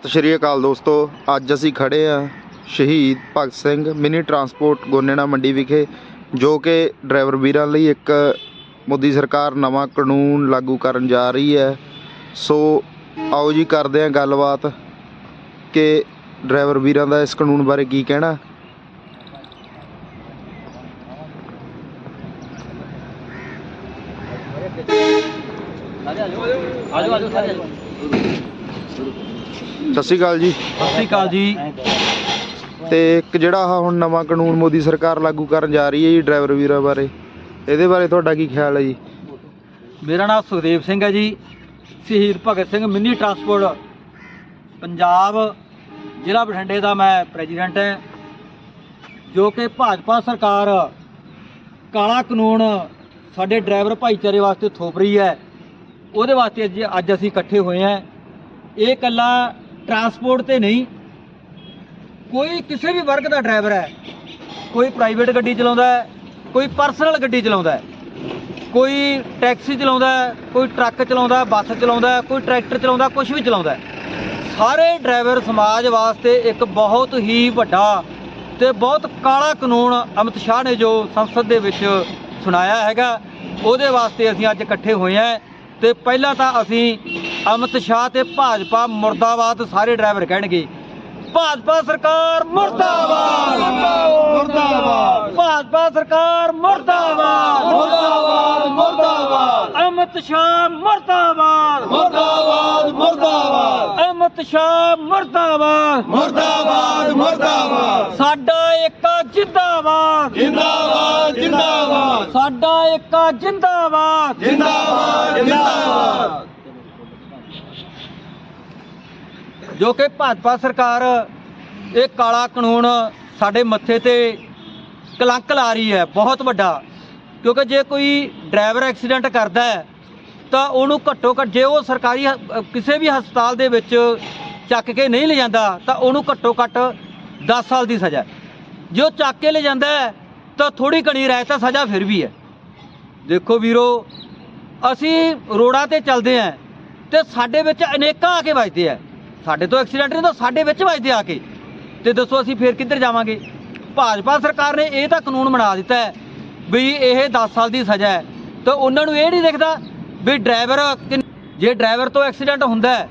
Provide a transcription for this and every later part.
ਸਤਿ ਸ਼੍ਰੀ ਅਕਾਲ ਦੋਸਤੋ, ਅੱਜ ਅਸੀਂ ਖੜੇ ਆ ਸ਼ਹੀਦ ਭਗਤ ਸਿੰਘ ਮਿਨੀ ਟਰਾਂਸਪੋਰਟ ਗੋਨੇਣਾ ਮੰਡੀ ਵਿਖੇ, ਜੋ ਕਿ ਡਰਾਈਵਰ ਵੀਰਾਂ ਲਈ ਇੱਕ ਮੋਦੀ ਸਰਕਾਰ ਨਵਾਂ ਕਾਨੂੰਨ ਲਾਗੂ ਕਰਨ ਜਾ ਰਹੀ ਹੈ। ਸੋ ਆਓ ਜੀ, ਕਰਦੇ ਹਾਂ ਗੱਲਬਾਤ ਕਿ ਡਰਾਈਵਰ ਵੀਰਾਂ ਦਾ ਇਸ ਕਾਨੂੰਨ ਬਾਰੇ ਕੀ ਕਹਿਣਾ। ਆਜੋ ਆਜੋ ਸਾਰੇ ਸਤਿ ਸ਼੍ਰੀ ਅਕਾਲ ਜੀ। ਸਤਿ ਸ਼੍ਰੀ ਅਕਾਲ ਜੀ। ਤੇ ਇੱਕ ਜਿਹੜਾ ਆਹ ਹੁਣ ਨਵਾਂ ਕਾਨੂੰਨ ਮੋਦੀ ਸਰਕਾਰ ਲਾਗੂ ਕਰਨ ਜਾ ਰਹੀ ਹੈ ਜੀ ਡਰਾਈਵਰ ਵੀਰਾਂ ਬਾਰੇ ਇਹਦੇ ਬਾਰੇ ਤੁਹਾਡਾ ਕੀ ਖਿਆਲ ਹੈ ਜੀ? ਮੇਰਾ ਨਾਮ ਸੁਖਦੇਵ ਸਿੰਘ ਹੈ ਜੀ। ਸ਼ਹੀਦ ਭਗਤ ਸਿੰਘ ਮਿੰਨੀ ਟਰਾਂਸਪੋਰਟ ਪੰਜਾਬ ਜ਼ਿਲ੍ਹਾ ਬਠਿੰਡੇ ਦਾ ਮੈਂ ਪ੍ਰੈਜ਼ੀਡੈਂਟ ਹਾਂ ਜੋ ਕਿ ਭਾਜਪਾ ਸਰਕਾਰ ਕਾਲਾ ਕਾਨੂੰਨ ਸਾਡੇ ਡਰਾਈਵਰ ਭਾਈਚਾਰੇ ਵਾਸਤੇ ਥੋਪ ਰਹੀ ਹੈ। ਉਹਦੇ ਵਾਸਤੇ ਅੱਜ ਅੱਜ ਅਸੀਂ ਇਕੱਠੇ ਹੋਏ ਹਾਂ। ਇਹ ਇਕੱਲਾ ਟਰਾਂਸਪੋਰਟ ਤੇ ਨਹੀਂ। ਕੋਈ ਕਿਸੇ ਵੀ ਵਰਗ ਦਾ ਡਰਾਈਵਰ ਹੈ ਕੋਈ ਪ੍ਰਾਈਵੇਟ ਗੱਡੀ ਚਲਾਉਂਦਾ ਹੈ ਕੋਈ ਪਰਸਨਲ ਗੱਡੀ ਚਲਾਉਂਦਾ ਹੈ ਕੋਈ ਟੈਕਸੀ ਚਲਾਉਂਦਾ ਹੈ, ਕੋਈ ਟਰੱਕ ਚਲਾਉਂਦਾ ਬੱਸ ਚਲਾਉਂਦਾ ਕੋਈ ਟਰੈਕਟਰ ਚਲਾਉਂਦਾ ਕੁਝ ਵੀ ਚਲਾਉਂਦਾ ਸਾਰੇ ਡਰਾਈਵਰ ਸਮਾਜ ਵਾਸਤੇ ਇੱਕ ਬਹੁਤ ਹੀ ਵੱਡਾ ਤੇ ਬਹੁਤ ਕਾਲਾ ਕਾਨੂੰਨ ਅਮਿਤ ਸ਼ਾਹ ਨੇ ਜੋ ਸੰਸਦ ਦੇ ਵਿੱਚ ਸੁਣਾਇਆ ਹੈਗਾ ਉਹਦੇ ਵਾਸਤੇ ਅਸੀਂ ਅੱਜ ਇਕੱਠੇ ਹੋਏ ਹਾਂ। ਤੇ ਪਹਿਲਾਂ ਤਾਂ ਅਸੀਂ ਅਮਿਤ ਸ਼ਾਹ ਤੇ ਭਾਜਪਾ ਮੁਰਦਾਬਾਦ ਸਾਰੇ ਡਰਾਈਵਰ ਕਹਿਣਗੇ। ਭਾਜਪਾ ਸਰਕਾਰ ਮੁਰਦਾਬਾਦ। ਮੁਰਦਾਬਾਦ। ਭਾਜਪਾ ਸਰਕਾਰ ਮੁਰਦਾਬਾਦ। ਮੁਰਦਾਬਾਦ ਮੁਰਦਾਬਾਦ। ਅਮਿਤ ਸ਼ਾਹ ਮੁਰਦਾਬਾਦ। ਮੁਰਦਾਬਾਦ ਮੁਰਦਾਬਾਦ। ਅਮਿਤ ਸ਼ਾਹ ਮੁਰਦਾਬਾਦ। ਮੁਰਦਾਬਾਦ ਮੁਰਦਾਬਾਦ। ਸਾਡਾ ਏਕਾ ਜਿੰਦਾਬਾਦ ਜਿੰਦਾਬਾਦ। ਜਿੰਦਾਬਾਦ ਸਾਡਾ ਏਕਾ ਜਿੰਦਾਬਾਦ। ਜਿੰਦਾਬਾਦ ਜਿੰਦਾਬਾਦ। ਜੋ ਕਿ ਭਾਜਪਾ ਸਰਕਾਰ ਇਹ ਕਾਲਾ ਕਾਨੂੰਨ ਸਾਡੇ ਮੱਥੇ ਤੇ ਕਲੰਕ ਲਾ ਰਹੀ ਹੈ ਬਹੁਤ ਵੱਡਾ। ਕਿਉਂਕਿ ਜੇ ਕੋਈ ਡਰਾਈਵਰ ਐਕਸੀਡੈਂਟ ਕਰਦਾ ਹੈ ਤਾਂ ਉਹਨੂੰ ਘੱਟੋ ਘੱਟ ਜੇ ਉਹ ਸਰਕਾਰੀ ਕਿਸੇ ਵੀ ਹਸਪਤਾਲ ਦੇ ਵਿੱਚ ਚੱਕ ਕੇ ਨਹੀਂ ਲੈ ਜਾਂਦਾ ਤਾਂ ਉਹਨੂੰ ਘੱਟੋ ਘੱਟ 10 ਸਾਲ ਦੀ ਸਜ਼ਾ। ਜੇ ਉਹ ਚੱਕ ਕੇ ਲੈ ਜਾਂਦਾ ਹੈ ਤਾਂ ਥੋੜੀ ਘਣੀ ਰਹਿਤ ਤਾਂ ਸਜ਼ਾ ਫਿਰ ਵੀ ਹੈ। ਦੇਖੋ ਵੀਰੋ, ਅਸੀਂ ਰੋਡਾਂ ਤੇ ਚੱਲਦੇ ਆਂ ਤੇ ਸਾਡੇ ਵਿੱਚ ਅਨੇਕਾਂ ਆ ਕੇ ਵੱਜਦੇ ਆ। ਸਾਡੇ ਤੋਂ ਐਕਸੀਡੈਂਟ ਨਹੀਂ ਤਾਂ ਸਾਡੇ ਵਿੱਚ ਵੱਜਦੇ ਆ ਕੇ। ਤੇ ਦੱਸੋ ਅਸੀਂ ਫੇਰ ਕਿੱਧਰ ਜਾਵਾਂਗੇ? ਭਾਜਪਾ ਸਰਕਾਰ ਨੇ ਇਹ ਤਾਂ ਕਾਨੂੰਨ ਬਣਾ ਦਿੱਤਾ ਹੈ ਵੀ ਇਹ 10 ਸਾਲ ਦੀ ਸਜ਼ਾ ਹੈ। ਤਾਂ ਉਹਨਾਂ ਨੂੰ ਇਹ ਨਹੀਂ ਦਿਖਦਾ ਵੀ ਡਰਾਈਵਰ ਜੇ ਡਰਾਈਵਰ ਤੋਂ ਐਕਸੀਡੈਂਟ ਹੁੰਦਾ ਹੈ,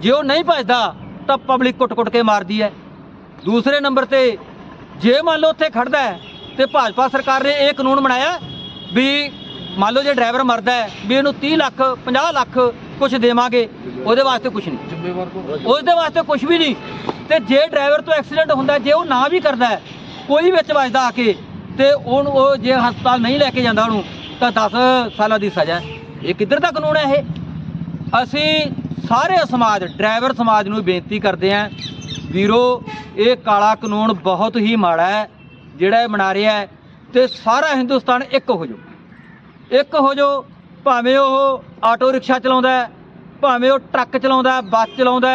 ਜੇ ਉਹ ਨਹੀਂ ਭੱਜਦਾ ਤਾਂ ਪਬਲਿਕ ਕੁੱਟ-ਕੁੱਟ ਕੇ ਮਾਰਦੀ ਹੈ। ਦੂਸਰੇ ਨੰਬਰ ਤੇ, ਜੇ ਮੰਨ ਲਓ ਉੱਥੇ ਖੜਦਾ ਹੈ ਤੇ ਭਾਜਪਾ ਸਰਕਾਰ ਨੇ ਇਹ ਕਾਨੂੰਨ ਬਣਾਇਆ ਵੀ ਮੰਨ ਲਓ ਜੇ ਡਰਾਈਵਰ ਮਰਦਾ ਹੈ, ਵੀ ਇਹਨੂੰ 30 ਲੱਖ 50 ਲੱਖ ਕੁਝ ਦੇਵਾਂਗੇ, ਉਹਦੇ ਵਾਸਤੇ ਕੁਝ ਨਹੀਂ। ਉਹਦੇ ਵਾਸਤੇ ਕੁਝ ਵੀ ਨਹੀਂ। ਤੇ ਜੇ ਡਰਾਈਵਰ ਤੋਂ ਐਕਸੀਡੈਂਟ ਹੁੰਦਾ, ਜੇ ਉਹ ਨਾ ਵੀ ਕਰਦਾ ਕੋਈ ਵਿੱਚ ਵੱਜਦਾ ਆ ਕੇ, ਤੇ ਉਹਨੂੰ ਉਹ ਜੇ ਹਸਪਤਾਲ ਨਹੀਂ ਲੈ ਕੇ ਜਾਂਦਾ ਉਹਨੂੰ, ਤਾਂ 10 ਸਾਲਾਂ ਦੀ ਸਜ਼ਾ ਇਹ ਕਿੱਧਰ ਦਾ ਕਾਨੂੰਨ ਹੈ ਇਹ? ਅਸੀਂ ਸਾਰੇ ਸਮਾਜ, ਡਰਾਈਵਰ ਸਮਾਜ ਨੂੰ ਬੇਨਤੀ ਕਰਦੇ ਆਂ ਵੀਰੋ, ਇਹ ਕਾਲਾ ਕਾਨੂੰਨ ਬਹੁਤ ਹੀ ਮਾੜਾ ਹੈ। ਜਿਹੜਾ ਇਹ ਬਣਾ ਰਿਹਾ ਹੈ ਤੇ ਸਾਰਾ ਹਿੰਦੁਸਤਾਨ ਇੱਕ ਹੋ ਜਾਓ ਇੱਕ ਹੋ ਜਾਓ ਭਾਵੇਂ ਉਹ ਆਟੋ ਰਿਕਸ਼ਾ ਚਲਾਉਂਦਾ ਹੈ, ਭਾਵੇਂ ਉਹ ਟਰੱਕ ਚਲਾਉਂਦਾ ਬੱਸ ਚਲਾਉਂਦਾ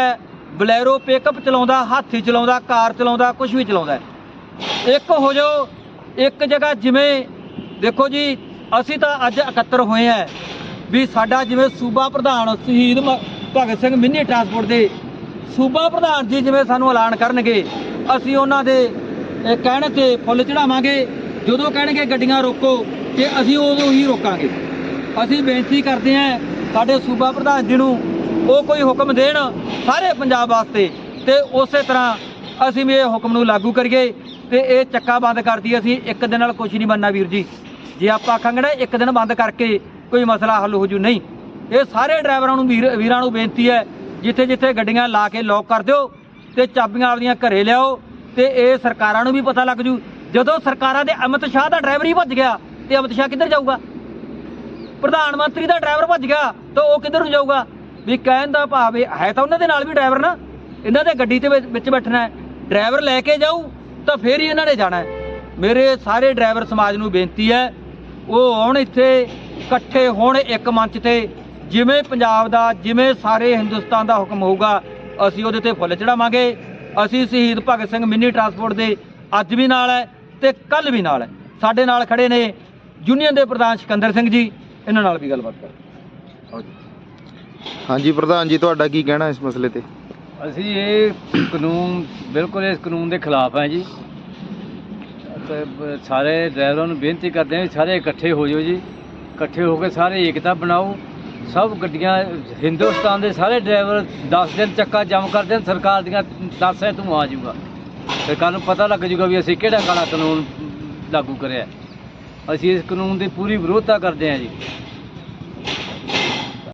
ਬਲੈਰੋ ਪਿਕਅਪ ਚਲਾਉਂਦਾ, ਹਾਥੀ ਚਲਾਉਂਦਾ, ਕਾਰ ਚਲਾਉਂਦਾ ਕੁਝ ਵੀ ਚਲਾਉਂਦਾ ਇੱਕ ਹੋ ਜਾਓ ਇੱਕ ਜਗ੍ਹਾ ਜਿਵੇਂ, ਦੇਖੋ ਜੀ, ਅਸੀਂ ਤਾਂ ਅੱਜ ਇਕੱਤਰ ਹੋਏ ਆ ਵੀ ਸਾਡਾ ਜਿਵੇਂ ਸੂਬਾ ਪ੍ਰਧਾਨ ਸ਼ਹੀਦ ਭਗਤ ਸਿੰਘ ਮਿੰਨੀ ਟਰਾਂਸਪੋਰਟ ਦੇ ਸੂਬਾ ਪ੍ਰਧਾਨ ਜੀ ਜਿਵੇਂ ਸਾਨੂੰ ਐਲਾਨ ਕਰਨਗੇ, ਅਸੀਂ ਉਹਨਾਂ ਦੇ ਕਹਿਣ ਤੇ ਫੁੱਲ ਚੜਾਵਾਂਗੇ। ਜਦੋਂ ਕਹਿਣਗੇ ਗੱਡੀਆਂ ਰੋਕੋ, ਤੇ ਅਸੀਂ ਉਦੋਂ ਹੀ ਰੋਕਾਂਗੇ। ਅਸੀਂ ਬੇਨਤੀ ਕਰਦੇ ਹਾਂ, ਸਾਡੇ ਸੂਬਾ ਪ੍ਰਧਾਨ ਜੀ ਨੂੰ ਉਹ ਕੋਈ ਹੁਕਮ ਦੇਣ ਸਾਰੇ ਪੰਜਾਬ ਵਾਸਤੇ, ਤੇ ਉਸੇ ਤਰ੍ਹਾਂ ਅਸੀਂ ਵੀ ਇਹ ਹੁਕਮ ਨੂੰ ਲਾਗੂ ਕਰੀਏ, ਤੇ ਇਹ ਚੱਕਾ ਬੰਦ ਕਰ ਅਸੀਂ, ਇੱਕ ਦਿਨ ਨਾਲ ਕੁਝ ਨਹੀਂ ਬਣਨਾ ਵੀਰ ਜੀ। ਜੇ ਆਪਾਂ ਆਖਾਂਗੇ ਨਾ, ਇੱਕ ਦਿਨ ਬੰਦ ਕਰਕੇ ਕੋਈ ਮਸਲਾ ਹੱਲ ਹੋ ਜੂ, ਨਹੀਂ। ਇਹ ਸਾਰੇ ਡਰਾਈਵਰਾਂ ਨੂੰ ਵੀਰ, ਵੀਰਾਂ ਨੂੰ ਬੇਨਤੀ ਹੈ ਜਿੱਥੇ ਜਿੱਥੇ ਗੱਡੀਆਂ ਲਾ ਕੇ ਲੌਕ ਕਰ ਦਿਓ, ਤੇ ਚਾਬੀਆਂ ਆਪਦੀਆਂ ਘਰੇ ਲਿਆਓ ਤੇ ਇਹ ਸਰਕਾਰਾਂ ਨੂੰ ਵੀ ਪਤਾ ਲੱਗ ਜੂ। ਜਦੋਂ ਸਰਕਾਰਾਂ ਦੇ ਅਮਿਤ ਸ਼ਾਹ ਦਾ ਡਰਾਈਵਰ ਹੀ ਭੱਜ ਗਿਆ ਤੇ ਅਮਿਤ ਸ਼ਾਹ ਕਿੱਧਰ ਜਾਊਗਾ? ਪ੍ਰਧਾਨ ਮੰਤਰੀ ਦਾ ਡਰਾਈਵਰ ਭੱਜ ਗਿਆ ਤਾਂ ਉਹ ਕਿੱਧਰ ਨੂੰ ਜਾਊਗਾ? ਵੀ ਕਹਿਣ ਦਾ ਭਾਵ ਇਹ ਹੈ ਤਾਂ ਉਹਨਾਂ ਦੇ ਨਾਲ ਵੀ ਡਰਾਈਵਰ ਨਾ। ਇਹਨਾਂ ਦੇ ਗੱਡੀ ਦੇ ਵਿੱਚ ਵਿੱਚ ਬੈਠਣਾ ਹੈ। ਡਰਾਈਵਰ ਲੈ ਕੇ ਜਾਊ ਤਾਂ ਫੇਰ ਹੀ ਇਹਨਾਂ ਨੇ ਜਾਣਾ ਹੈ। ਮੇਰੇ ਸਾਰੇ ਡਰਾਈਵਰ ਸਮਾਜ ਨੂੰ ਬੇਨਤੀ ਹੈ, ਉਹ ਆਉਣ ਇੱਥੇ ਇਕੱਠੇ ਹੋਣ ਇੱਕ ਮੰਚ ਤੇ, ਜਿਵੇਂ ਪੰਜਾਬ ਦਾ, ਜਿਵੇਂ ਸਾਰੇ ਹਿੰਦੁਸਤਾਨ ਦਾ ਹੁਕਮ ਹੋਊਗਾ, ਅਸੀਂ ਉਹਦੇ ਤੇ ਫੁੱਲ ਚੜਾਵਾਂਗੇ। ਅਸੀਂ ਸ਼ਹੀਦ ਭਗਤ ਸਿੰਘ ਮਿੰਨੀ ਟਰਾਂਸਪੋਰਟ ਦੇ ਅੱਜ ਵੀ ਨਾਲ ਹੈ ਤੇ ਕੱਲ ਵੀ ਨਾਲ ਹੈ। ਸਾਡੇ ਨਾਲ ਖੜੇ ਨੇ ਯੂਨੀਅਨ ਦੇ ਪ੍ਰਧਾਨ ਸਿਕੰਦਰ ਸਿੰਘ ਜੀ ਇਹਨਾਂ ਨਾਲ ਵੀ ਗੱਲਬਾਤ ਕਰ ਹਾਂਜੀ ਪ੍ਰਧਾਨ ਜੀ ਤੁਹਾਡਾ ਕੀ ਕਹਿਣਾ ਇਸ ਮਸਲੇ ਤੇ? ਅਸੀਂ ਇਹ ਕਾਨੂੰਨ ਬਿਲਕੁਲ ਇਸ ਕਾਨੂੰਨ ਦੇ ਖਿਲਾਫ ਹੈ ਜੀ। ਸਾਰੇ ਡਰਾਈਵਰਾਂ ਨੂੰ ਬੇਨਤੀ ਕਰਦੇ ਹਾਂ ਵੀ ਸਾਰੇ ਇਕੱਠੇ ਹੋ ਜਾਓ ਜੀ। ਇਕੱਠੇ ਹੋ ਕੇ ਸਾਰੇ ਏਕਤਾ ਬਣਾਓ। ਸਭ ਗੱਡੀਆਂ ਹਿੰਦੁਸਤਾਨ ਦੇ ਸਾਰੇ ਡਰਾਈਵਰ 10 ਦਿਨ ਚੱਕਾ ਜਮ ਕਰਦੇ ਹਨ ਸਰਕਾਰ ਦੀਆਂ 10 ਹੈ ਤੂੰ ਆ ਜਾਊਗਾ। ਸਰਕਾਰ ਨੂੰ ਪਤਾ ਲੱਗ ਜਾਊਗਾ ਵੀ ਅਸੀਂ ਕਿਹੜਾ ਕਾਲਾ ਕਾਨੂੰਨ ਲਾਗੂ ਕਰਿਆ। ਅਸੀਂ ਇਸ ਕਾਨੂੰਨ ਦੀ ਪੂਰੀ ਵਿਰੋਧਤਾ ਕਰਦੇ ਹਾਂ ਜੀ।